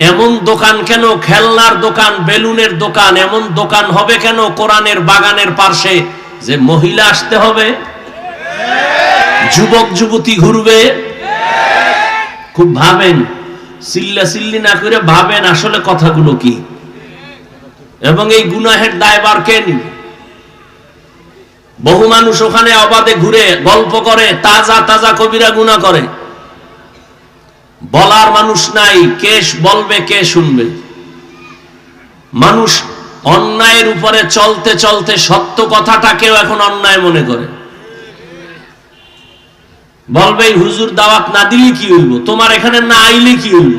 এমন দোকান কেন? খেলনার দোকান, বেলুনের দোকান, এমন দোকান হবে কেন? কোরআনের বাগানের পাশে যে মহিলা আসতে হবে। যুবক, যুবতী ঘুরবে। খুব ভাবেন চিল্লা চিল্লি না করে ভাবেন আসলে কথাগুলো কি? এবং এই গুনাহের দায়বার কে নিবে? বহু মানুষ ওখানে অবাধে ঘুরে গল্প করে, তাজা তাজা কবিরা গুণা করে। বলার মানুষ নাই, কে বলবে, কে শুনবে? মানুষ অন্যায়ের উপরে চলতে চলতে সত্য কথাটাকেও এখন অন্যায় মনে করে। বলবে হুজুর দাওয়াত না দিলে কি হইব? তোমার এখানে না আইলে কি হইব?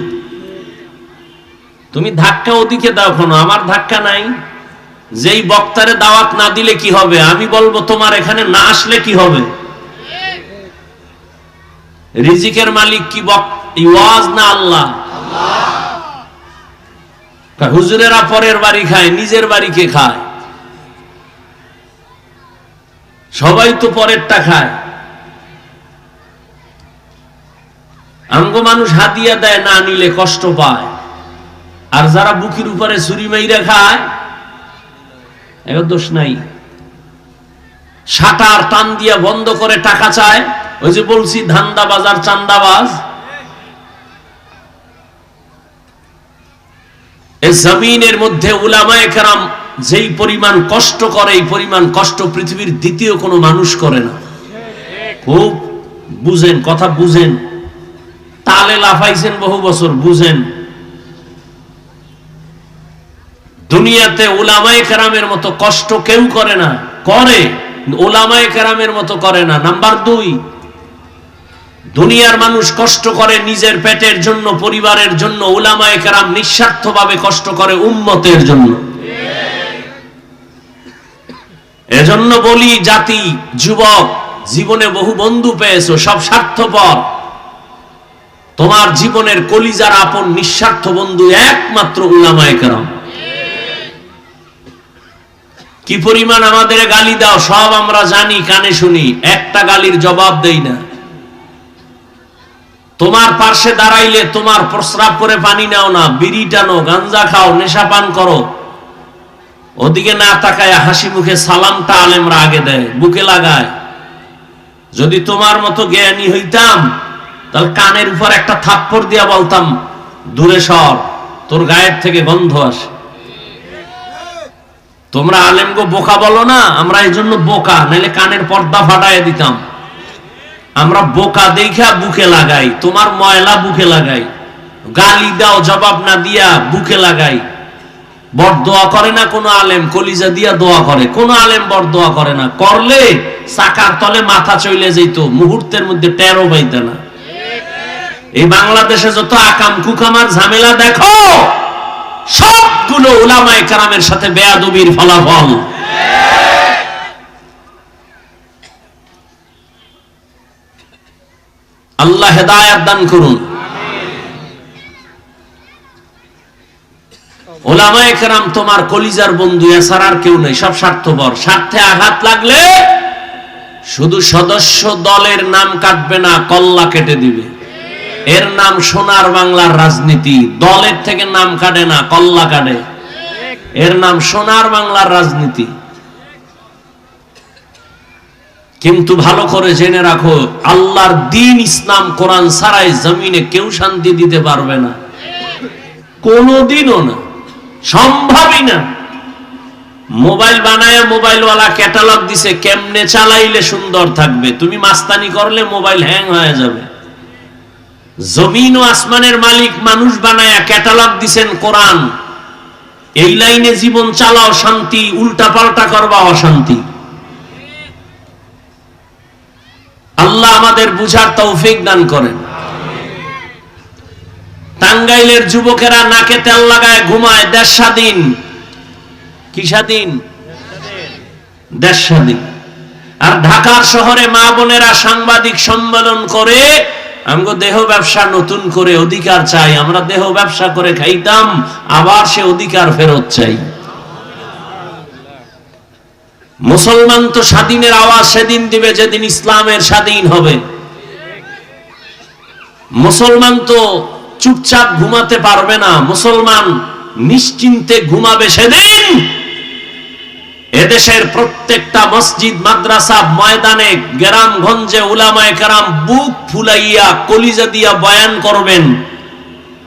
তুমি ধাক্কা ওদিকে দাও কোনো আমার ধাক্কা নাই। যেই বক্তারে দাওয়াত না দিলে কি হবে? আমি বলব, তোমার এখানে না আসলে কি হবে? রিজিকের মালিক কি ওয়াজ না আল্লাহ? হুজুরেরা পরের বাড়ি খায়, নিজের বাড়ি কে খায়। সবাই তো পরেরটা খায়। আঙ্গ মানুষ হাতিয়া দেয়, না নিলে কষ্ট পায়। আর যারা বুকির উপরে ছুরি মাইরা খায় এর দোষ নাই। সাটার টান দিয়া বন্ধ করে টাকা চায়। ওই যে বলছি ধান্দা বাজার চান্দাবাজ। জমিনের মধ্যে উলামায়ে কেরাম যেই পরিমাণ কষ্ট করে, এই পরিমাণ কষ্ট পৃথিবীর দ্বিতীয় কোনো মানুষ করে না। খুব বুঝেন, কথা বুঝেন। তালে লাফাইছেন বহু বছর, বুঝেন। দুনিয়াতে ওলামায়ে কেরামের মতো কষ্ট কেউ করে না, করে। ওলামায়ে কেরামের মতো করে না। নাম্বার দুই দুনিয়ার মানুষ কষ্ট করে নিজের পেটের জন্য, পরিবারের জন্য ওলামায়ে কেরাম নিঃস্বার্থভাবে কষ্ট করে উম্মতের জন্য। এজন্য বলি, জাতি, যুবক, জীবনে বহু বন্ধু পেয়েছ, সব স্বার্থপর। তোমার জীবনের কলিজার আপন নিঃস্বার্থ বন্ধু একমাত্র উলামায়ে কেরাম। কি পরিমাণ আমাদের গালি দাও, সব আমরা জানি, কানে শুনি, একটা গালির জবাব দেই না। তোমার পার্শ্বে দাঁড়াইলে তোমার প্রস্রাব করে পানি নাও না, বিড়ি টানো, গাঞ্জা খাও, নেশা পান করো। ওদিকে না তাকায় হাসি মুখে সালামটা আলেমরা আগে দেয়, বুকে লাগায়। যদি তোমার মতো জ্ঞানী হইতাম, তাহলে কানের উপর একটা থাপ্পড় দিয়া বলতাম, দূরে সর, তোর গায়ের থেকে গন্ধ আসে। তোমরা আলেমগো বোকা বলো না, আমরা এই জন্য বোকা নাহলে কানের পর্দা ফাটাই দিতাম। আমরা বোকা দেখা বুকে লাগাই, তোমার ময়লা বুকে লাগাই। গালি দাও, জবাব না দিয়া বুকে লাগাই। বর দোয়া করে না কোনো আলেম? কলিজা দিয়া দোয়া করে। কোন আলেম বর দোয়া করে না। করলে চাকার তলে মাথা চলে যেত মুহূর্তের মধ্যে টেরো পাইতে না। এই বাংলাদেশে যত আকাম কুকামার ঝামেলা, দেখো, সবগুলো উলামায়ে কারামের সাথে বেয়াদবির ফলাফল। আল্লাহ হেদায়াত দান করুন। তোমার কলিজার বন্ধু আর কেউ নেই, সব স্বার্থপর। স্বার্থে আঘাত লাগলে শুধু সদস্য দলের নাম কাটবে না, কল্লা কেটে দিবে। এর নাম সোনার বাংলার রাজনীতি। দলের থেকে নাম কাটে না, কল্লা কাটে। এর নাম সোনার বাংলার রাজনীতি। কিন্তু ভালো করে জেনে রাখো, আল্লাহর দিন ইসলাম কোরআন সারাই জমিনে কেউ শান্তি দিতে পারবে না। কোনদিনও না, সম্ভবই না। মোবাইল বানায় মোবাইলওয়ালা ক্যাটালগ দিছে, কেমনে চালাইলে সুন্দর থাকবে? তুমি মাস্তানি করলে মোবাইল হ্যাং হয়ে যাবে। জমিন ও আসমানের মালিক মানুষ বানায়া ক্যাটালগ দিছেন কোরআন। এই লাইনে জীবন চালাও শান্তি উল্টা পাল্টা করবা অশান্তি। আল্লাহ আমাদের বুঝার তৌফিক দান করেন। টাঙ্গাইলের যুবকেরা নাকে তেল লাগায় ঘুমায়, দেশ স্বাধীন। কি স্বাধীন? দেশ স্বাধীন। আর ঢাকার শহরে মা বোনেরা সাংবাদিক সম্মেলন করে, আমগো দেহ ব্যবসা নতুন করে অধিকার চাই, আমরা দেহ ব্যবসা করে খাইতাম, আবার সে অধিকার ফেরত চাই। মুসলমান তো স্বাধীনের আওয়াজ সেদিন দিবে যেদিন ইসলামের স্বাধীন হবে। মুসলমান তো চুপচাপ ঘুমাতে পারবে না। মুসলমান নিশ্চিন্তে ঘুমাবে সেদিন। এদেশের প্রত্যেকটা মসজিদ, মাদ্রাসা, ময়দানে, গ্রামগঞ্জে উলামায় কেরাম বুক ফুলাইয়া, কলিজা দিয়া বয়ান করবেন।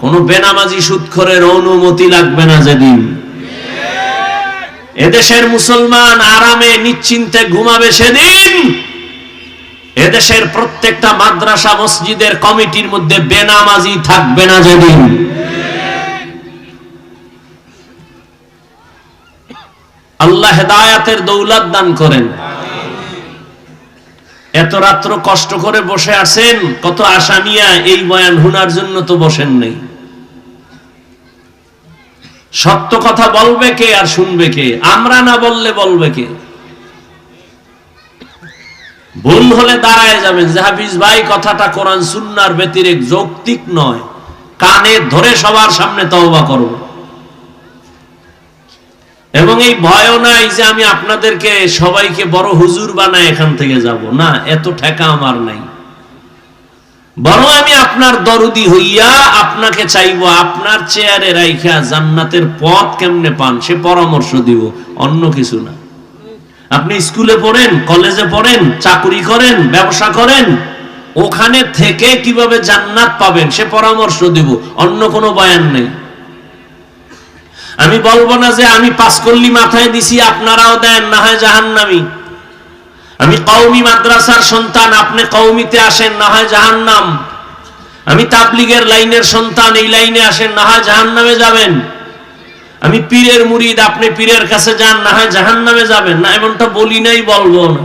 কোন বেনামাজি সুৎখরের অনুমতি লাগবে না যেদিন। এদেশের মুসলমান আরামে, নিশ্চিন্তে ঘুমাবে সেদিন। এদেশের প্রত্যেকটা মাদ্রাসা, মসজিদের কমিটির মধ্যে বেনামাজি থাকবে না যেদিন। আল্লাহ হেদায়াতের দৌলত দান করেন। এত রাত্র কষ্ট করে বসে আছেন, কত আশা নিয়া এই বয়ান হুনার জন্য তো বসেন নেই। সত্য কথা বলবে কে আর শুনবে কে? আমরা না বললে বলবে কে? ভুল হলে দাঁড়ায় যাবেন। যে হাফিজ ভাই, কথাটা কোরআন সুন্নার ব্যতিরেক, যৌক্তিক নয়। কানে ধরে সবার সামনে তওবা করব এবং এই ভয়ও নাই যে আমি আপনাদেরকে সবাইকে বড় হুজুর বানায় এখান থেকে যাব। না, এত ঠেকা আমার নাই। বরং আমি আপনার দরদি হইয়া আপনাকে চাইব, আপনার চেয়ারে রাইখা জান্নাতের পথ কেমনে পান, সে পরামর্শ দিব, অন্য কিছু না। আপনি স্কুলে পড়েন, কলেজে পড়েন, চাকরি করেন, ব্যবসা করেন, ওখানে থেকে কীভাবে জান্নাত পাবেন, সে পরামর্শ দিব, অন্য কোনো বয়ান নেই। আমি বলব না যে আমি পাঁচকল্লি মাথায় দিছি, আপনারাও দেন, না হয় জাহান্নামি। আমি কওমি মাদ্রাসার সন্তান, আপনি কওমিতে আসেন, না হয় জাহান্নাম। আমি তাবলিগের লাইনের সন্তান, এই লাইনে আসেন, না হয় জাহান্নামে যাবেন। আমি পীরের মুরিদ, আপনি পীরের কাছে যান, না হয় জাহান্নামে যাবেন। না, এমনটা বলি নাই, বলব না।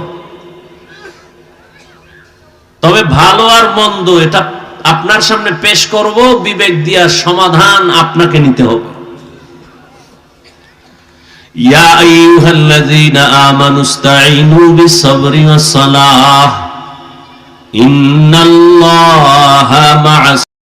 তবে ভালো আর মন্দ, এটা আপনার সামনে পেশ করব, বিবেক দিয়া সমাধান আপনাকে নিতে হবে। يا أيها الذين آمنوا استعينوا بالصبر والصلاة. إن الله مع